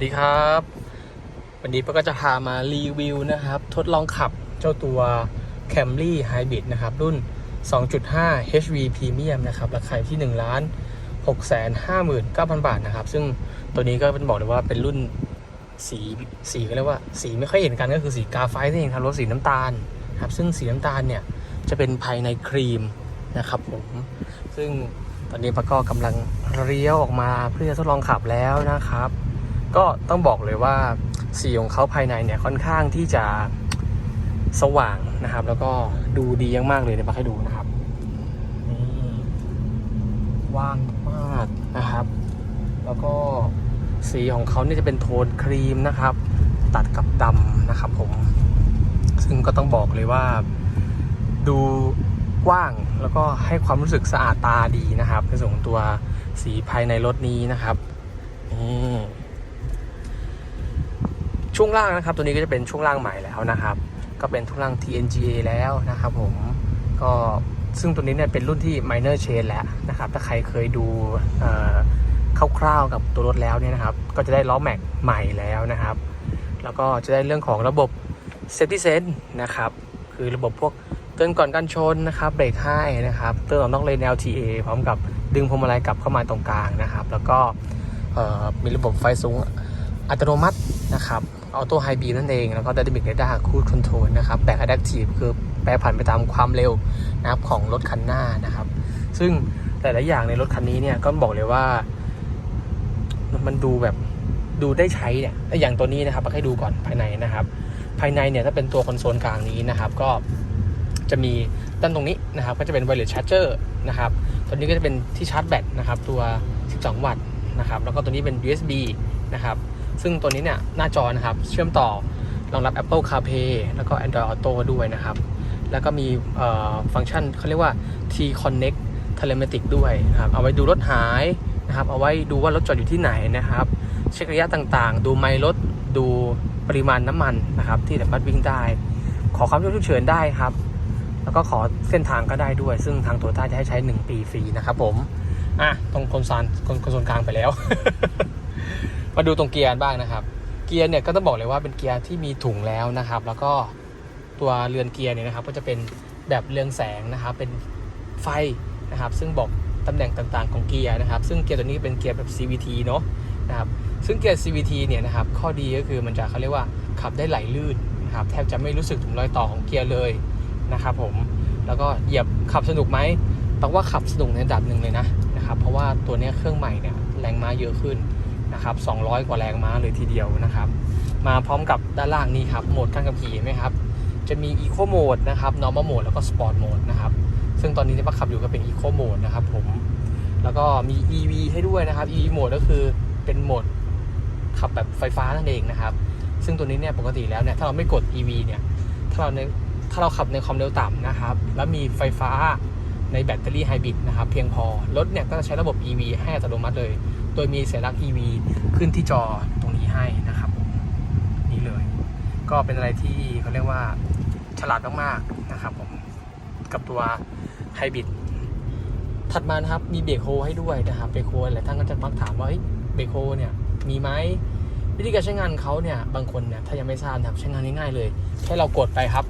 วัสดีครับ วันนี้ป้าก็จะพามารีวิวนะครับ ทดลองขับเจ้าตัว Camry Hybrid นะครับ รุ่น 2.5 HV Premium นะครับ ราคาอยู่ที่ 1 ล้าน 659,000 บาทนะครับ ซึ่งตัวนี้ก็เป็นบอกเลยว่าเป็นรุ่นสีสีก็เรียกว่า สีไม่ค่อยเห็นกันก็คือสีกาไฟนั่นเองครับรถสีน้ำตาลนะครับซึ่งสีน้ำตาลเนี่ยจะเป็นภายในครีมนะครับผม ซึ่งตอนนี้ป้าก็กำลังเลี้ยวออกมาเพื่อทดลองขับแล้วนะครับ ก็ต้องบอกเลยว่าสีของเขาภายในเนี่ยค่อนข้างที่จะสว่างนะครับ แล้วก็ดูดีมากๆเลยเดี๋ยวมาให้ดูนะครับนี่ว่างมากนะครับ แล้วก็สีของเขาเนี่ยจะเป็นโทนครีมนะครับ ตัดกับดำนะครับผม ซึ่งก็ต้องบอกเลยว่า ดูกว้างแล้วก็ให้ความรู้สึกสะอาดตาดีนะครับในส่วนของตัวสีภายในรถนี้นะครับนี่ ช่วงล่างนะครับ ตัวนี้ก็จะเป็นช่วงล่างใหม่แล้วนะครับ ก็เป็นช่วงล่าง TNGA แล้วนะครับผมก็ซึ่งตัวนี้เนี่ยเป็นรุ่นที่ minor change แล้วนะครับ ถ้าใครเคยดูคร่าวๆกับตัวรถแล้วเนี่ยนะครับ ก็จะได้ล้อแม็กใหม่แล้วนะครับ แล้วก็จะได้เรื่องของระบบ safety sense นะครับ คือระบบพวกเตือนก่อนการชนนะครับเบรกให้นะครับเตือนออกนอกเลน LTA พร้อมกับดึงพวงมาลัยกลับเข้ามาตรงกลางนะครับ แล้วก็มีระบบไฟสูงอัตโนมัตินะครับ ออโต้ไฮบีนั่นเอง แล้วก็ Dynamic Radar Cruise Control นะครับแบบ Adaptive คือแปรผันไปตามความเร็วนะครับของรถคันหน้านะครับ ซึ่งแต่ละอย่างในรถคันนี้เนี่ยก็บอกเลยว่า มันดูแบบดูได้ใช้เนี่ยอย่างตัวนี้นะครับให้ดูก่อนภายในนะครับ ภายในเนี่ยถ้าเป็นตัวคอนโซลกลางนี้นะครับก็จะมีด้านตรงนี้นะครับ ก็จะเป็น wireless charger นะครับตัวนี้ก็จะเป็นที่ชาร์จแบตนะครับ ตัว 12 วัตต์นะครับ แล้วก็ตัวนี้เป็น USB นะครับ ซึ่งตัวนี้เนี่ยหน้าจอนะครับ เชื่อมต่อรองรับ Apple CarPlay แล้วก็ Android Auto ด้วยนะครับ แล้วก็มีฟังก์ชันเขาเรียกว่า T Connect Telematic ด้วยนะครับเอาไว้ดูรถหายนะครับ เอาไว้ดูว่ารถจอดอยู่ที่ไหนนะครับ เช็คระยะต่างๆ ดูไมล์รถดูปริมาณน้ำมันนะครับ ที่สามารถวิ่งได้ ขอความช่วยเหลือฉุกเฉินได้ครับ แล้วก็ขอเส้นทางก็ได้ด้วย ซึ่งทางตโยต้าจะให้ใช้ 1 ปีฟรีนะครับผมอะตรงคนโซลคอนโซลกลางไปแล้ว มาดูตรงเกียร์บ้างนะครับ เกียร์เนี่ยก็ต้องบอกเลยว่าเป็นเกียร์ที่มีถุงแล้วนะครับ แล้วก็ตัวเรือนเกียร์เนี่ยนะครับ ก็จะเป็นแบบเรืองแสงนะครับ เป็นไฟนะครับ ซึ่งบอกตำแหน่งต่างๆของเกียร์นะครับ ซึ่งเกียร์ตัวนี้เป็นเกียร์แบบ CVT nos นะครับ ซึ่งเกียร์ CVT เนี่ยนะครับ ข้อดีก็คือมันจะเขาเรียกว่าขับได้ไหลลื่นนะครับ แทบจะไม่รู้สึกถึงรอยต่อของเกียร์เลยนะครับผม แล้วก็เหยียบขับสนุกไหมต้องว่าขับสนุกในระดับหนึ่งเลยนะนะครับ เพราะว่าตัวเนี้ยเครื่องใหม่เนี่ยแรงม้าเยอะขึ้น นะครับ 200 กว่าแรงม้าเลยทีเดียวนะครับ มาพร้อมกับด้านล่างนี้ครับ โหมดการขับขี่ไหมครับ จะมี Eco Mode นะครับ Normal Mode แล้วก็ Sport Mode นะครับ ซึ่งตอนนี้ที่ป้าขับอยู่ก็เป็น Eco Mode นะครับผม แล้วก็มี EV ให้ด้วยนะครับ EV Mode ก็คือเป็นโหมดขับแบบไฟฟ้านั่นเองนะครับ ซึ่งตัวนี้เนี่ยปกติแล้วเนี่ยถ้าเราไม่กด EV เนี่ยถ้าเราในถ้าเราขับในความเร็วต่ำนะครับ แล้วมีไฟฟ้าในแบตเตอรี่ไฮบริดนะครับ เพียงพอ รถเนี่ยก็จะใช้ระบบ EV ให้อัตโนมัติเลยโดยมีสัญลักษณ์ EV ขึ้นที่จอตรงนี้ให้นะครับผมนี่เลย ก็เป็นอะไรที่เขาเรียกว่าฉลาดมากๆนะครับผมกับตัวไฮบริดถัดมานะครับมีเบรกโฮให้ด้วยนะครับเบรกโฮหลายท่านก็จะมักถามว่าเบรกโฮเนี่ยมีไหมวิธีการใช้งานเขาเนี่ยบางคนเนี่ยถ้ายังไม่ทราบนะครับใช้งานง่ายๆเลยแค่เรากดไปครับ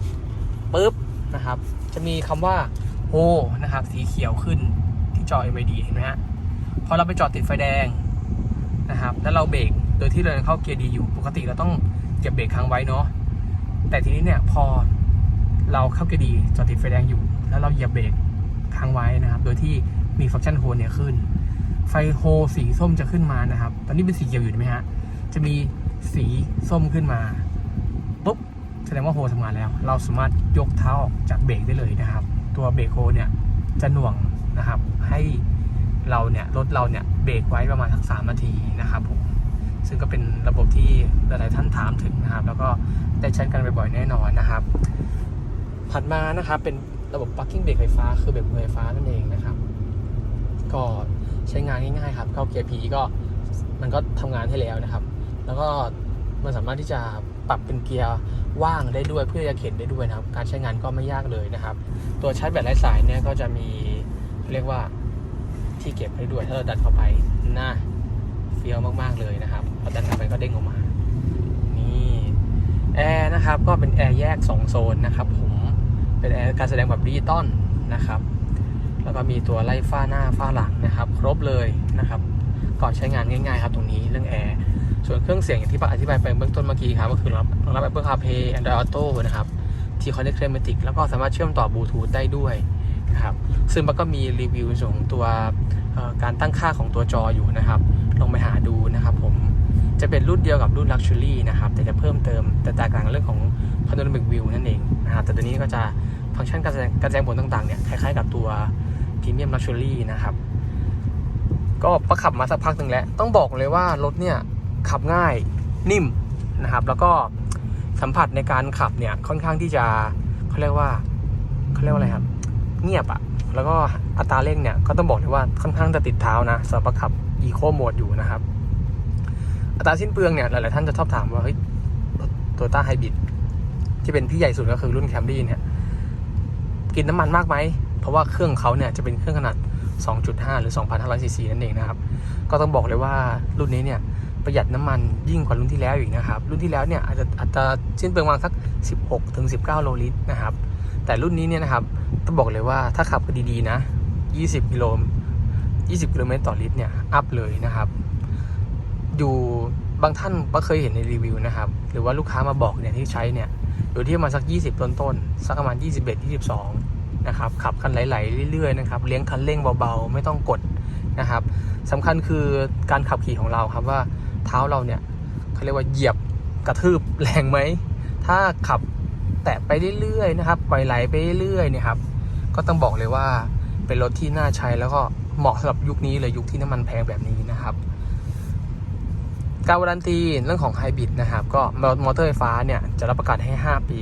ปุ๊บนะครับ จะมีคำว่าโฮนะครับสีเขียวขึ้นที่จอ LED เห็นไหมฮะ อเราไปจอดติดไฟแดงนะครับ แล้วเราเบรกโดยที่เรายังเข้าเกียร์ดีอยู่ ปกติเราต้องเก็บเบรกค้างไว้เนาะ แต่ทีนี้เนี่ยพอเราเข้าเกียร์ดีจอดติดไฟแดงอยู่ แล้วเราเหยียบเบรกค้างไว้นะครับ โดยที่มีฟังก์ชันโฮเนี่ยขึ้น ไฟโฮสีส้มจะขึ้นมานะครับ ตอนนี้เป็นสีเขียวอยู่ใช่ไหมฮะ จะมีสีส้มขึ้นมาปุ๊บแสดงว่าโฮทำงานแล้ว เราสามารถยกเท้าออกจากเบรกได้เลยนะครับ ตัวเบรกโฮเนี่ยจะหน่วงนะครับให้ เราเนี่ยรถเราเนี่ยเบรกไว้ประมาณสักสามนาทีนะครับผมซึ่งก็เป็นระบบที่หลายๆท่านถามถึงนะครับ แล้วก็ได้ใช้กันบ่อยๆแน่นอนนะครับ ถัดมานะครับเป็นระบบ parking brake ไฟฟ้า คือเบรกมือไฟฟ้านั่นเองนะครับ ก็ใช้งานง่ายๆครับ เข้าเกียร์ P ก็มันก็ทำงานให้แล้วนะครับ แล้วก็มันสามารถที่จะปรับเป็นเกียร์ว่างได้ด้วยเพื่อจะเข็นได้ด้วยนะครับ การใช้งานก็ไม่ยากเลยนะครับ ตัวชาร์จแบตไร้สายเนี่ยก็จะมีเรียกว่า ที่เก็บให้ด้วย ถ้าเราดันเข้าไปน่าเฟี้ยวมากๆเลยนะครับพอดันเข้าไปก็เด้งออกมา นี่แอร์นะครับก็เป็นแอร์แยก 2 โซนนะครับผมเป็นแอร์การแสดงแบบดิจิตอลนะครับ แล้วก็มีตัวไล่ฝ้าหน้าฝ้าหลังนะครับ ครบเลยนะครับก่อนใช้งานง่ายๆครับตรงนี้เรื่องแอร์ส่วนเครื่องเสียงอย่างที่อธิบายไปเบื้องต้นเมื่อกี้ครับก็คือรับรับ Apple CarPlay Android Auto นะครับที่ Connect Climatic แล้วก็สามารถเชื่อมต่อบลูทูธได้ด้วย นะครับ ซึ่งมันก็มีรีวิวของตัวการตั้งค่าของตัวจออยู่นะครับ ลองไปหาดูนะครับผม จะเป็นรุ่นเดียวกับรุ่น Luxury นะครับ แต่จะเพิ่มเติมแต่แตกต่างเรื่องของ Panoramic View นั่นเองนะครับ แต่ตัวนี้ก็จะฟังก์ชันการแสดงการแสดงผลต่างๆเนี่ยคล้ายๆกับตัว Premium Luxury นะครับ ก็ประขับมาสักพักหนึ่งแล้ว ต้องบอกเลยว่ารถเนี่ยขับง่ายนิ่มนะครับ แล้วก็สัมผัสในการขับเนี่ยค่อนข้างที่จะเขาเรียกว่าเขาเรียกว่าอะไรครับ เงียบอะแล้วก็อัตราเร่งเนี่ยก็ต้องบอกเลยว่าค่อนข้างจะติดเท้านะสำหรับขับอีโคโหมดอยู่นะครับ อัตราสิ้นเปลืองเนี่ยหลายๆท่านจะชอบถามว่าเฮ้ยโตโยต้าไฮบริดที่เป็นพี่ใหญ่สุดก็คือรุ่นแคมรี่เนี่ยกินน้ำมันมากไหม เพราะว่าเครื่องเขาเนี่ยจะเป็นเครื่องขนาด 2.5 หรือ 2,500ซีซีนั่นเองนะครับ ก็ต้องบอกเลยว่ารุ่นนี้เนี่ยประหยัดน้ำมันยิ่งกว่ารุ่นที่แล้วอีกนะครับ รุ่นที่แล้วเนี่ยอาจจะอาจจะสิ้นเปลืองประมาณสัก 16-19 โลลิตรนะครับ แต่รุ่นนี้เนี่ยนะครับต้องบอกเลยว่าถ้าขับกันดีๆนะ 20 กิโล20 กิโลเมตรต่อลิตรเนี่ย อัพเลยนะครับ อยู่บางท่านก็เคยเห็นในรีวิวนะครับ หรือว่าลูกค้ามาบอกเนี่ยที่ใช้เนี่ย อยู่ที่ประมาณสัก 20 ต้นๆ สักประมาณ 21 22 นะครับ ขับคันไหลๆเรื่อยๆนะครับ เลี้ยงคันเร่งเบาๆ ไม่ต้องกดนะครับสำคัญคือการขับขี่ของเราครับว่าเท้าเราเนี่ยเขาเรียกว่าเหยียบกระทืบแรงไหม ถ้าขับ แตะไปเรื่อยๆนะครับปล่อยไหลไปเรื่อยๆนี่ยครับ ก็ต้องบอกเลยว่าเป็นรถที่น่าใช้แล้วก็เหมาะสำหรับยุคนี้เลยยุคที่น้ำมันแพงแบบนี้นะครับการวารันตีเรื่องของไฮบริดนะครับ ก็มอเตอร์ไฟฟ้าเนี่ยจะรับประกันให้ 5 ปี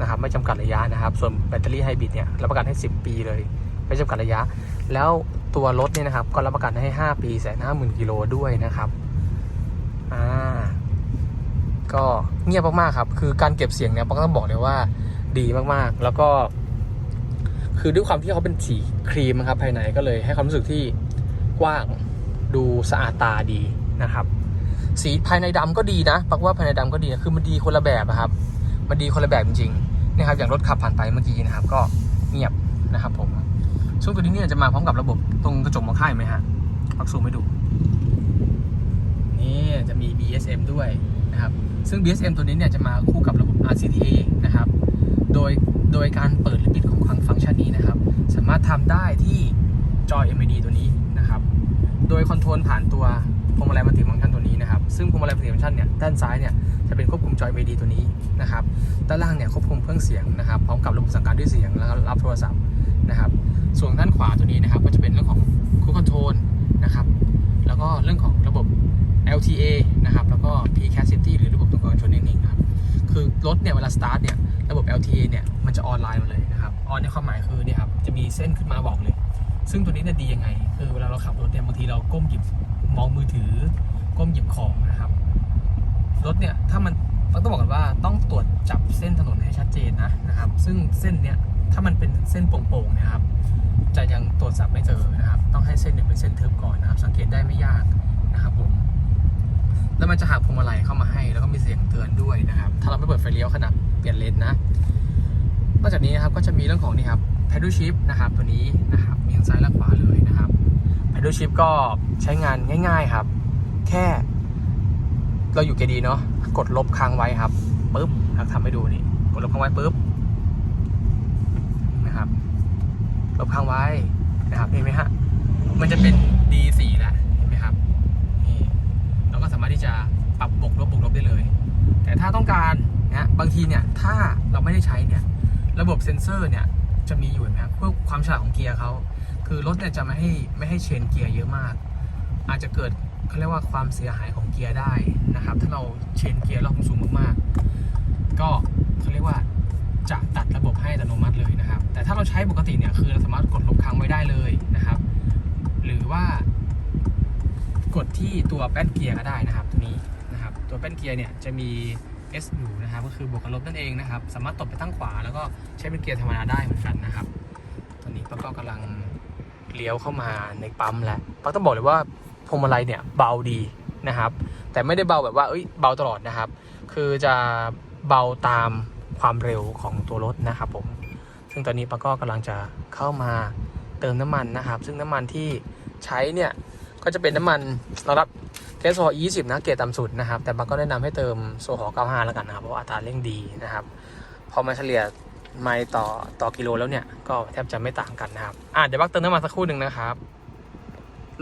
นะครับไม่จำกัดระยะนะครับ ส่วนแบตเตอรี่ไฮบริดเนี่ยรับประกันให้ 10 ปีเลย ไม่จำกัดระยะ แล้วตัวรถเนี่ยนะครับก็รับประกันให้ 5 ปีแสนห้าหมื่นกิโลด้วยนะครับ ก็เงียบมากๆครับ คือการเก็บเสียงเนี่ยต้องบอกเลยว่าดีมากๆ แล้วก็ คือด้วยความที่เขาเป็นสีครีมครับภายในก็เลยให้ความรู้สึกที่กว้างดูสะอาดตาดีนะครับ สีภายในดำก็ดีนะปักว่าภายในดำก็ดีนะคือมันดีคนละแบบอะครับ มันดีคนละแบบจริงๆนะครับอย่างรถขับผ่านไปเมื่อกี้นะครับ ก็เงียบนะครับ ผมซึ่งตัวนี้เนี่ยจะมาพร้อมกับระบบตรงกระจกมองข้างไหมฮะปักซูมให้ดู นี่จะมี BSM ด้วยนะครับ ซึ่ง BSM ตัวนี้เนี่ยจะมาคู่กับระบบ RCTA นะครับ โดยโดยการเปิดหรือปิดของฟังก์ชันนี้นะครับ สามารถทำได้ที่จอ LED ตัวนี้นะครับ โดยคอนโทรลผ่านตัวพวงมาลัยมัลติฟังก์ชันตัวนี้นะครับ ซึ่งพวงมาลัยมัลติฟังก์ชันเนี่ยด้านซ้ายเนี่ยจะเป็นควบคุมจอ LED ตัวนี้นะครับ ด้านล่างเนี่ยควบคุมเครื่องเสียงนะครับพร้อมกับระบบสั่งการด้วยเสียงแล้วรับโทรศัพท์นะครับ ส่วนด้านขวาตัวนี้นะครับก็จะเป็นเรื่องของคูคอนโทรลนะครับ แล้วก็เรื่องของ LTA นะครับแล้วก็ P-Capacity หรือระบบตัวกรองชนนิ่งๆนะครับคือรถเนี่ยเวลาสตาร์ทเนี่ยระบบ LTA เนี่ยมันจะออนไลน์มาเลยนะครับออนในความหมายคือเนี่ยครับจะมีเส้นขึ้นมาบอกเลย ซึ่งตัวนี้เนี่ยดียังไง คือเวลาเราขับรถเนี่ยบางทีเราก้มหยิบมองมือถือ ก้มหยิบของนะครับรถเนี่ยถ้ามันต้องบอกกันว่าต้องตรวจจับเส้นถนนให้ชัดเจนนะนะครับ ซึ่งเส้นเนี่ยถ้ามันเป็นเส้นโป่งๆนะครับ จะยังตรวจจับไม่เจอนะครับ ต้องให้เส้นเนี่ยเป็นเส้นทึบก่อนนะครับ สังเกตได้ไม่ยากนะครับผม แล้วมันจะหักพวงมาลัยเข้ามาให้ แล้วก็มีเสียงเตือนด้วยนะครับ ถ้าเราไม่เปิดไฟเลี้ยวขณะเปลี่ยนเลนนะ นอกจากนี้นะครับก็จะมีเรื่องของนี่ครับ pedal shift นะครับตัวนี้นะครับมีทั้งซ้ายและขวาเลยนะครับ pedal shift ก็ใช้งานง่าย ๆครับ แค่เราอยู่เกดีเนาะกดลบค้างไว้ครับปุ๊บเราทำให้ดูนี่กดลบค้างไว้ปุ๊บนะครับ ลบค้างไว้นะครับเห็นไหมฮะมันจะเป็น D4 แล้วเห็นไหมครับนี่เรามารถที่จะปรับบวกลบบวกลบได้เลย แต่ถ้าต้องการนะบางทีเนี่ยถ้าเราไม่ได้ใช้เนี่ยระบบเซ็นเซอร์เนี่ยจะมีอยู่นไหมครับเพื่อความฉลาดของเกียร์เขาคือรถเนี่ยจะไม่ให้ไม่ให้เชนเกียร์เยอะมาก อาจจะเกิดเขาเรียกว่าความเสียหายของเกียร์ได้นะครับ ถ้าเราเชนเกียร์รอบสูงมากๆก็เขาเรียกว่าจะตัดระบบให้อัตโนมัติเลยนะครับ แต่ถ้าเราใช้ปกติเนี่ยคือเราสามารถกดลบค้างไว้ได้เลยนะครับ หรือว่า กดที่ตัวแป้นเกียร์ก็ได้นะครับตัวนี้นะครับ ตัวแป้นเกียร์เนี่ยจะมี S อยู่นะครับก็คือบวกกับลบนั่นเองนะครับ สามารถตบไปตั้งขวาแล้วก็ใช้เป็นเกียร์ธรรมดาได้เหมือนกันนะครับ ตอนนี้ปักก็กำลังเลี้ยวเข้ามาในปั๊มแล้วปักต้องบอกเลยว่าพวงมาลัยเนี่ยเบาดีนะครับ แต่ไม่ได้เบาแบบว่าเอ้ยเบาตลอดนะครับ คือจะเบาตามความเร็วของตัวรถนะครับผมซึ่งตอนนี้ปาก็กำลังจะเข้ามาเติมน้ำมันนะครับ ซึ่งน้ำมันที่ใช้เนี่ย ก็จะเป็นน้ำมันระดับแก๊สโซฮอล์20 นะเกรดต่ำสุดนะครับ แต่ปาก็แนะนำให้เติมโซฮอล์95 แล้วกันนะครับ เพราะอัตราเร่งดีนะครับ พอมาเฉลี่ยไมล์ต่อต่อกิโลแล้วเนี่ย ก็แทบจะไม่ต่างกันนะครับ อะเดี๋ยวบักเติมน้ำมันสักครู่หนึ่งนะครับ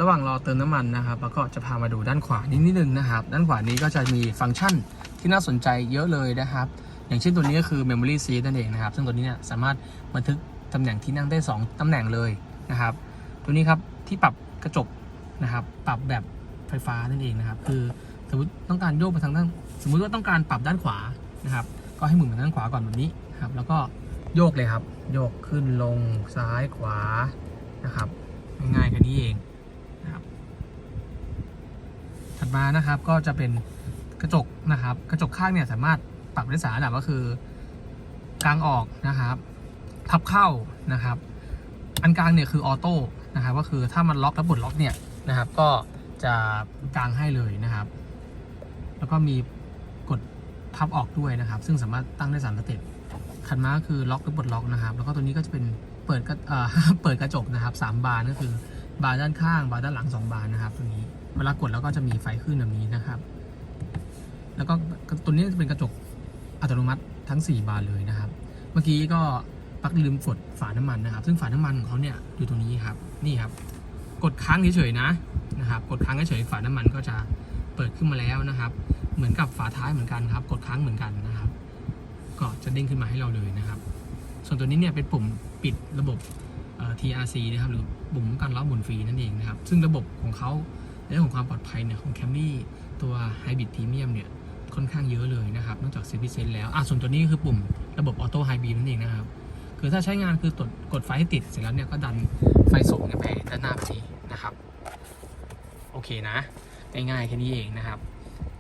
ระหว่างรอเติมน้ำมันนะครับแล้วก็จะพามาดูด้านขวานิดนิดนึงนะครับ ด้านขวานี้ก็จะมีฟังก์ชันที่น่าสนใจเยอะเลยนะครับ อย่างเช่นตัวนี้ก็คือ Memory Seat นั่นเองนะครับ ซึ่งตัวนี้เนี่ยสามารถบันทึกตำแหน่งที่นั่งได้ 2ตำแหน่งเลยนะครับ ตัวนี้ครับที่ปรับกระจก นะครับ ปรับแบบไฟฟ้านั่นเองนะครับ คือสมมติต้องการโยกไปทางด้านสมมุติว่าต้องการปรับด้านขวานะครับ ก็ให้หมุนไปด้านขวาก่อนแบบนี้ครับ แล้วก็โยกเลยครับ โยกขึ้นลงซ้ายขวานะครับ ง่ายๆแค่นี้เองนะครับ ถัดมานะครับก็จะเป็นกระจกนะครับ กระจกข้างเนี่ยสามารถปรับได้สามระดับก็คือกลางออกนะครับพับเข้านะครับ อันกลางเนี่ยคือออโต้นะครับ ก็คือถ้ามันล็อกแล้วปลดล็อกเนี่ย นะครับ ก็จะกางให้เลยนะครับ แล้วก็มีกดพับออกด้วยนะครับ ซึ่งสามารถตั้งได้สามสเต็ปขันมาคือล็อกหรือปลดล็อกนะครับ แล้วก็ตัวนี้ก็จะเป็นเปิดกระเปิดกระจกนะครับสามบานก็คือบานด้านข้างบานด้านหลังสองบานนะครับ ตัวนี้เวลากดแล้วก็จะมีไฟขึ้นแบบนี้นะครับ แล้วก็ตัวนี้จะเป็นกระจกอัตโนมัติทั้ง 4 บานเลยนะครับ เมื่อกี้ก็ปักลืมกดฝาน้ำมันนะครับ ซึ่งฝาน้ำมันของเขาเนี่ยอยู่ตรงนี้ครับ นี่ครับ กดค้างเฉยๆนะนะครับ กดค้างเฉยๆฝาน้ำมันก็จะเปิดขึ้นมาแล้วนะครับ เหมือนกับฝาท้ายเหมือนกันครับ กดค้างเหมือนกันนะครับ ก็จะเด้งขึ้นมาให้เราเลยนะครับ ส่วนตัวนี้เนี่ยเป็นปุ่มปิดระบบเอ่อ TRC นะครับ หรือปุ่มกันล้อหมุนฟรีนั่นเองนะครับ ซึ่งระบบของเขาในเรื่องของความปลอดภัยเนี่ยของ Camry ตัว Hybrid Premium เนี่ยค่อนข้างเยอะเลยนะครับ นอกจาก Service Sense แล้วอะส่วนตัวนี้ก็คือปุ่มระบบ Auto High Beam นั่นเองนะครับ คือถ้าใช้งานคือกดกดไฟให้ติดเสร็จแล้วเนี่ยก็ดัน ไฟสูงเนี่ยไปด้านหน้าแบบนี้นะครับ โอเคนะ ง่ายๆแค่นี้เองนะครับ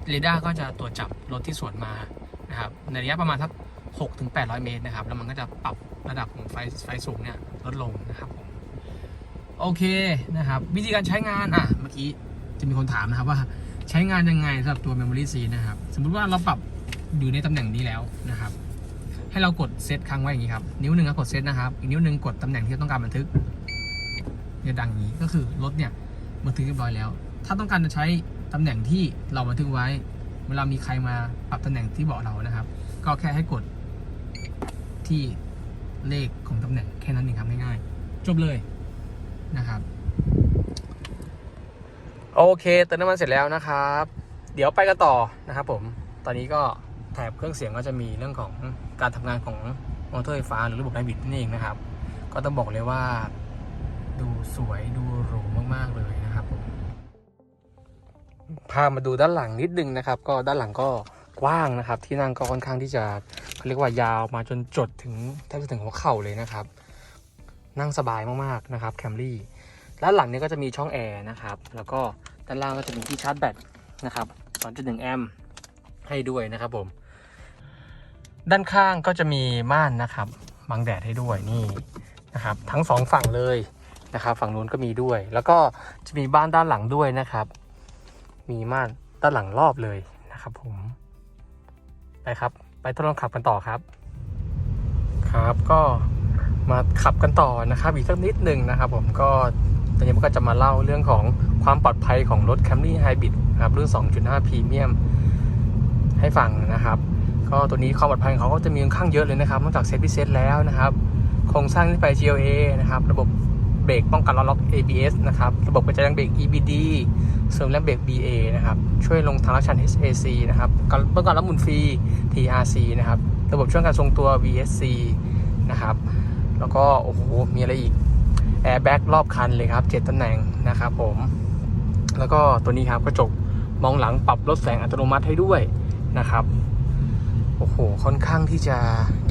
เรดาร์ก็จะตรวจจับรถที่สวนมานะครับในระยะประมาณสัก6ถึง800 เมตรนะครับ แล้วมันก็จะปรับระดับของไฟไฟสูงเนี่ยลดลงนะครับผมโอเคนะครับ วิธีการใช้งานอะเมื่อกี้จะมีคนถามนะครับว่าใช้งานยังไงสำหรับตัว Memory Seat นะครับ สมมุติว่าเราปรับอยู่ในตำแหน่งนี้แล้วนะครับ ให้เรากดเซตค้างไว้อย่างนี้ครับ นิ้วหนึ่งก็กดเซตนะครับ อีกนิ้วหนึ่งกดตำแหน่งที่เราต้องการบันทึก เนี่ยดังนี้ก็คือรถเนี่ยบันทึกเรียบร้อยแล้ว ถ้าต้องการจะใช้ตำแหน่งที่เราบันทึกไว้ เวลามีใครมาปรับตำแหน่งที่เบาะเรานะครับ ก็แค่ให้กดที่เลขของตำแหน่งแค่นั้นเองครับง่ายๆจบเลยนะครับ โอเคเติมน้ำมันเสร็จแล้วนะครับ เดี๋ยวไปกันต่อนะครับผมตอนนี้ก็แถบเครื่องเสียงก็จะมีเรื่องของการทำงานของมอเตอร์ไฟฟ้าหรือระบบไฮบริดนั่นเองนะครับ ก็ต้องบอกเลยว่า ดูสวยดูหรูมากๆเลยนะครับผมพามาดูด้านหลังนิดนึงนะครับ ก็ด้านหลังก็กว้างนะครับ ที่นั่งก็ค่อนข้างที่จะเขาเรียกว่ายาวมาจนจดถึงแทบจะถึงหัวเข่าเลยนะครับ นั่งสบายมากๆนะครับแคมรี่ด้านหลังนี้ก็จะมีช่องแอร์นะครับ แล้วก็ด้านล่างก็จะมีที่ชาร์จแบตนะครับ2.1แอมป์ให้ด้วยนะครับผม ด้านข้างก็จะมีม่านนะครับบังแดดให้ด้วยนี่นะครับ ทั้งสองฝั่งเลย นะครับ ฝั่งนู้นก็มีด้วย แล้วก็จะมีบ้านด้านหลังด้วยนะครับ มีม่านด้านหลังรอบเลยนะครับ ผม ไปครับ ไปทดลองขับกันต่อครับ ครับก็มาขับกันต่อนะครับ อีกสักนิดหนึ่งนะครับ ผมก็ตอนนี้มันก็จะมาเล่าเรื่องของความปลอดภัยของรถ Camry Hybrid ครับรุ่น 2.5 Premium ให้ฟังนะครับ ก็ตัวนี้ความปลอดภัยของเขาก็จะมีค่อนข้างเยอะเลยนะครับนอกจากเซตพิเศษแล้วนะครับ โครงสร้างที่ไป GLA นะครับ ระบบ เบรกป้องกันล้อล็อก ABS นะครับ ระบบกระจายแรงเบรก EBD เสริมแรงเบรก BA นะครับ ช่วยลงทางลักชัน HAC นะครับป้องกันล้อหมุนฟรี TRC นะครับ ระบบช่วยการทรงตัว VSC นะครับ แล้วก็ โอ้โห มีอะไรอีก แอร์แบ็กรอบคันเลยครับ 7ตำแหน่งนะครับผม แล้วก็ตัวนี้ครับกระจกมองหลังปรับลดแสงอัตโนมัติให้ด้วยนะครับโอ้โห ค่อนข้างที่จะ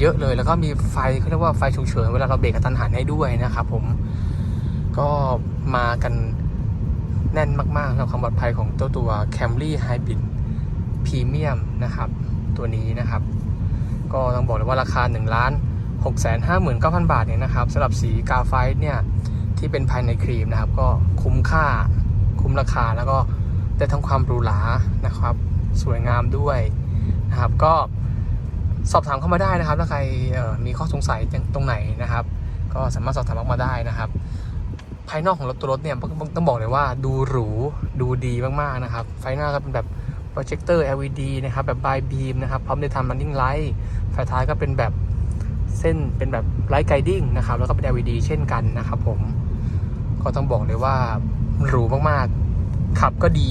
เยอะเลย แล้วก็มีไฟเขาเรียกว่าไฟฉุกเฉิน เวลาเราเบรกกระทันหันให้ด้วยนะครับผม ก็มากันแน่นมากๆสำหรับความปลอดภัยของเจ้าตัว Camry Hybrid Premium นะครับ ตัวนี้นะครับ ก็ต้องบอกเลยว่าราคา1ล้าน6 5 9 0 0 0 บาทเนี่ยนะครับสำหรับสีกาไฟเนี่ยที่เป็นภายในครีมนะครับ ก็คุ้มค่าคุ้มราคาแล้วก็ได้ทั้งความหรูหรานะครับ สวยงามด้วยนะครับ ก็สอบถามเข้ามาได้นะครับ ถ้าใครมีข้อสงสัยตรงไหนนะครับ ก็สามารถสอบถามเข้ามาได้นะครับ ภายนอกของรถตัวรถเนี่ยต้องบอกเลยว่าดูหรูดูดีมากๆนะครับ ไฟหน้าก็เป็นแบบโปรเจคเตอร์ LED นะครับ แบบบายบีมนะครับ พร้อมได้ทำ running light ไฟท้ายก็เป็นแบบเส้นเป็นแบบไลท์ไกดิ้งนะครับ แล้วก็เป็น LED เช่นกันนะครับผม ก็ต้องบอกเลยว่าหรูมากๆ ขับก็ดี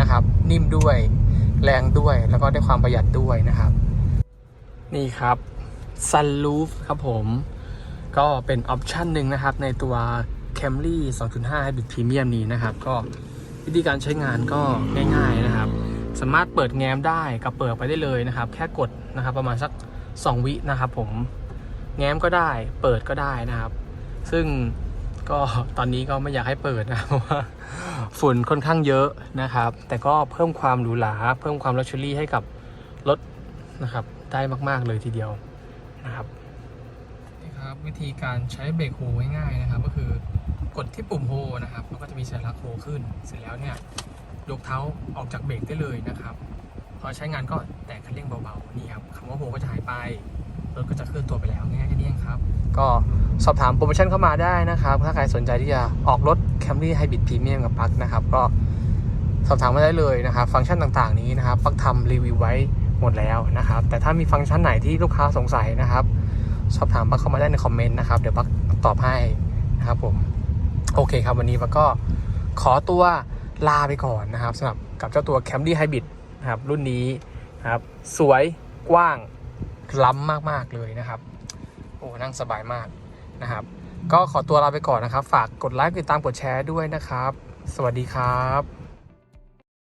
นะครับ นิ่มด้วย แรงด้วย แล้วก็ได้ความประหยัดด้วยนะครับ นี่ครับ Sunroof ครับผม ก็เป็นออปชันหนึ่งนะครับในตัว Camry 2.5 Hybrid Premium นี้นะครับ ก็วิธีการใช้งานก็ง่ายๆนะครับ สามารถเปิดแง้มได้กับเปิดไปได้เลยนะครับ แค่กดนะครับประมาณสัก 2 วินะครับผมแง้มก็ได้เปิดก็ได้นะครับ ซึ่งก็ตอนนี้ก็ไม่อยากให้เปิดนะเพราะว่าฝุ่นค่อนข้างเยอะนะครับ แต่ก็เพิ่มความหรูหราเพิ่มความลักชัวรี่ให้กับรถนะครับ ได้มากๆเลยทีเดียวนะครับนี่ครับวิธีการใช้เบรกโฮง่ายๆนะครับ ก็คือ กดที่ปุ่มโฮนะครับมันก็จะมีสัญลักษณ์โฮขึ้น เสร็จแล้วเนี่ยยกเท้าออกจากเบรกได้เลยนะครับ พอใช้งานก็แตะคันเร่งเบาๆนี่ครับคำว่าโฮก็จะหายไปรถก็จะเคลื่อนตัวไปแล้วง่ายแค่นี้ครับ ก็สอบถามโปรโมชั่นเข้ามาได้นะครับ ถ้าใครสนใจที่จะออกรถ Camry Hybrid Premium กับปักนะครับ ก็สอบถามมาได้เลยนะครับ ฟังก์ชันต่างๆนี้นะครับปักทำรีวิวไว้หมดแล้วนะครับ แต่ถ้ามีฟังก์ชันไหนที่ลูกค้าสงสัยนะครับ สอบถามปักเข้ามาได้ในคอมเมนต์นะครับ เดี๋ยวปักตอบให้นะครับผม โอเคครับวันนี้ปักก็ขอตัวลาไปก่อนนะครับสำหรับกับเจ้าตัว Camry Hybrid นะครับรุ่นนี้นะครับสวยกว้างล้ำมากๆเลยนะครับ โอ้นั่งสบายมากนะครับ ก็ขอตัวลาไปก่อนนะครับ ฝากกดไลค์กดติดตามกดแชร์ด้วยนะครับ สวัสดีครับ